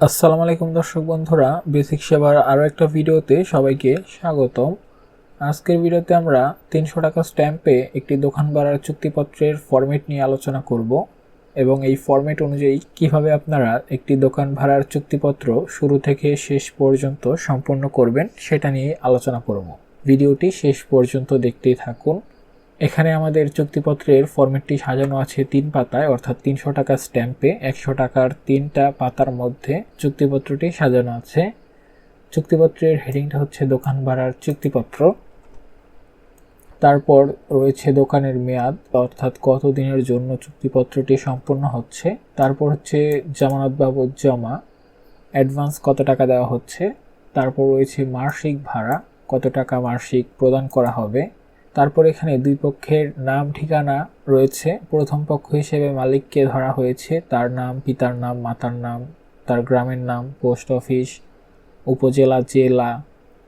আসসালামু আলাইকুম দর্শক বন্ধুরা, বেসিক সেবার আরও একটা ভিডিওতে সবাইকে স্বাগতম। আজকের ভিডিওতে আমরা তিনশো টাকা স্ট্যাম্পে একটি দোকান ভাড়ার চুক্তিপত্রের ফরম্যাট নিয়ে আলোচনা করব এবং এই ফরম্যাট অনুযায়ী কীভাবে আপনারা একটি দোকান ভাড়ার চুক্তিপত্র শুরু থেকে শেষ পর্যন্ত সম্পূর্ণ করবেন সেটা নিয়ে আলোচনা করব। ভিডিওটি শেষ পর্যন্ত দেখতেই থাকুন। এখানে আমাদের চুক্তিপত্রের ফরম্যাটটি সাজানো আছে তিন পাতায়, অর্থাৎ তিনশো টাকা স্ট্যাম্পে, একশো টাকার তিনটা পাতার মধ্যে চুক্তিপত্রটি সাজানো আছে। চুক্তিপত্রের হেডিংটা হচ্ছে দোকান ভাড়ার চুক্তিপত্র। তারপর রয়েছে দোকানের মেয়াদ, অর্থাৎ কত দিনের জন্য চুক্তিপত্রটি সম্পূর্ণ হচ্ছে। তারপর হচ্ছে জামানত বাবদ জমা, অ্যাডভান্স কত টাকা দেওয়া হচ্ছে। তারপর রয়েছে মাসিক ভাড়া, কত টাকা মাসিক প্রদান করা হবে। তারপর এখানে দুই পক্ষের নাম ঠিকানা রয়েছে। প্রথম পক্ষ হিসেবে মালিককে ধরা হয়েছে। তার নাম, পিতার নাম, মাতার নাম, তার গ্রামের নাম, পোস্ট অফিস, উপজেলা, জেলা,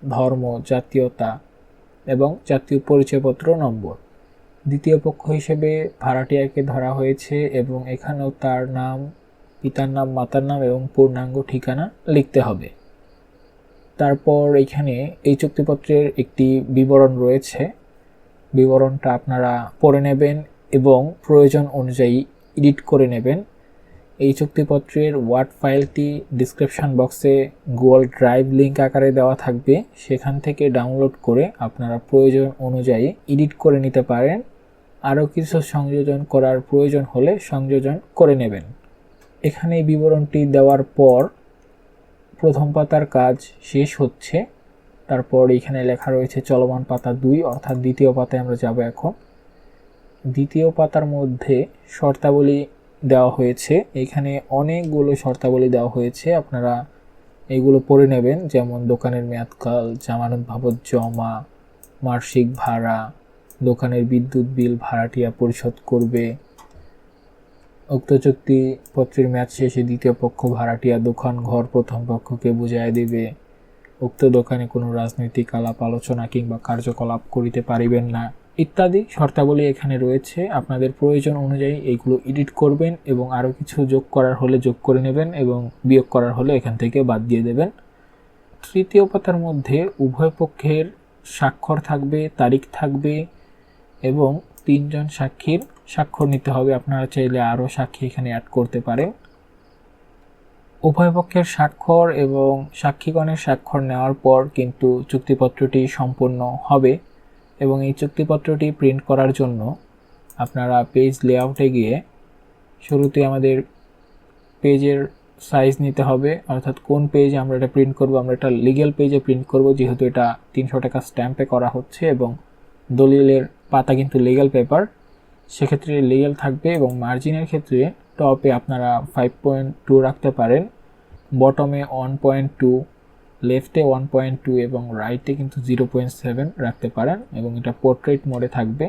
ধর্ম, জাতীয়তা এবং জাতীয় পরিচয়পত্র নম্বর। দ্বিতীয় পক্ষ হিসেবে ভাড়াটিয়াকে ধরা হয়েছে এবং এখানেও তার নাম, পিতার নাম, মাতার নাম এবং পূর্ণাঙ্গ ঠিকানা লিখতে হবে। তারপর এখানে এই চুক্তিপত্রের একটি বিবরণ রয়েছে। বিবরণটা আপনারা পড়ে নেবেন এবং প্রয়োজন অনুযায়ী এডিট করে নেবেন। এই চুক্তিপত্রের ওয়ার্ড ফাইলটি ডিসক্রিপশান বক্সে গুগল ড্রাইভ লিঙ্ক আকারে দেওয়া থাকবে। সেখান থেকে ডাউনলোড করে আপনারা প্রয়োজন অনুযায়ী এডিট করে নিতে পারেন। আরও কিছু সংযোজন করার প্রয়োজন হলে সংযোজন করে নেবেন। এখানে বিবরণটি দেওয়ার পর প্রথম পাতার কাজ শেষ হচ্ছে। তারপর এখানে লেখা রয়েছে চলমান পাতা দুই, অর্থাৎ দ্বিতীয় পাতায় আমরা যাব এখন। দ্বিতীয় পাতার মধ্যে শর্তাবলী দেওয়া হয়েছে। এখানে অনেকগুলো শর্তাবলী দেওয়া হয়েছে। আপনারা এগুলো পড়ে নেবেন, যেমন দোকানের মেয়াদকাল, জামানত বাবদ জমা, মাসিক ভাড়া, দোকানের বিদ্যুৎ বিল ভাড়াটিয়া পরিশোধ করবে, উক্ত চুক্তিপত্রের মেয়াদ শেষে দ্বিতীয় পক্ষ ভাড়াটিয়া দোকান, ঘর প্রথম পক্ষকে বুঝাই দেবে। উক্ত দোকানে কোনো রাজনৈতিক আলাপ, আলোচনা কিংবা কার্যকলাপ করিতে পারিবেন না। ইত্যাদি শর্তাবলী এখানে রয়েছে। আপনাদের প্রয়োজন অনুযায়ী এইগুলো এডিট করবেন এবং আরও কিছু যোগ করার হলে যোগ করে নেবেন এবং বিয়োগ করার হলে এখান থেকে বাদ দিয়ে দেবেন। তৃতীয় পাতার মধ্যে উভয় পক্ষের স্বাক্ষর থাকবে, তারিখ থাকবে এবং তিনজন সাক্ষীর স্বাক্ষর নিতে হবে। আপনারা চাইলে আরও সাক্ষী এখানে অ্যাড করতে পারেন। উভয় পক্ষের স্বাক্ষর এবং সাক্ষীগণের স্বাক্ষর নেওয়ার পর কিন্তু চুক্তিপত্রটি সম্পূর্ণ হবে এবং এই চুক্তিপত্রটি প্রিন্ট করার জন্য আপনারা পেজ লেআউটে গিয়ে শুরুতে আমাদের পেজের সাইজ নিতে হবে। অর্থাৎ কোন পেজ আমরা এটা প্রিন্ট করব? আমরা এটা লিগেল পেজে প্রিন্ট করব, যেহেতু এটা তিনশো টাকা স্ট্যাম্পে করা হচ্ছে এবং দলিলের পাতা কিন্তু লিগেল পেপার সেক্ষেত্রে লিগেল থাকবে এবং মার্জিনের ক্ষেত্রে টপে আপনারা ফাইভ পয়েন্ট টু রাখতে পারেন। বটমে ওয়ান পয়েন্ট টু লেফটে ওয়ান পয়েন্ট টু এবং রাইটে কিন্তু জিরো পয়েন্ট সেভেন রাখতে পারেন এবং এটা পোর্ট্রেট মোডে থাকবে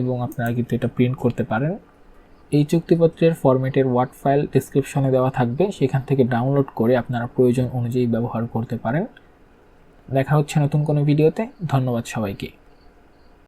এবং আপনারা কিন্তু এটা প্রিন্ট করতে পারেন। এই চুক্তিপত্রের ফরম্যাটের ওয়ার্ড ফাইল ডিসক্রিপশনে দেওয়া থাকবে। সেখান থেকে ডাউনলোড করে আপনারা প্রয়োজন অনুযায়ী ব্যবহার করতে পারেন। দেখা হচ্ছে নতুন কোনো ভিডিওতে ধন্যবাদ সবাইকে।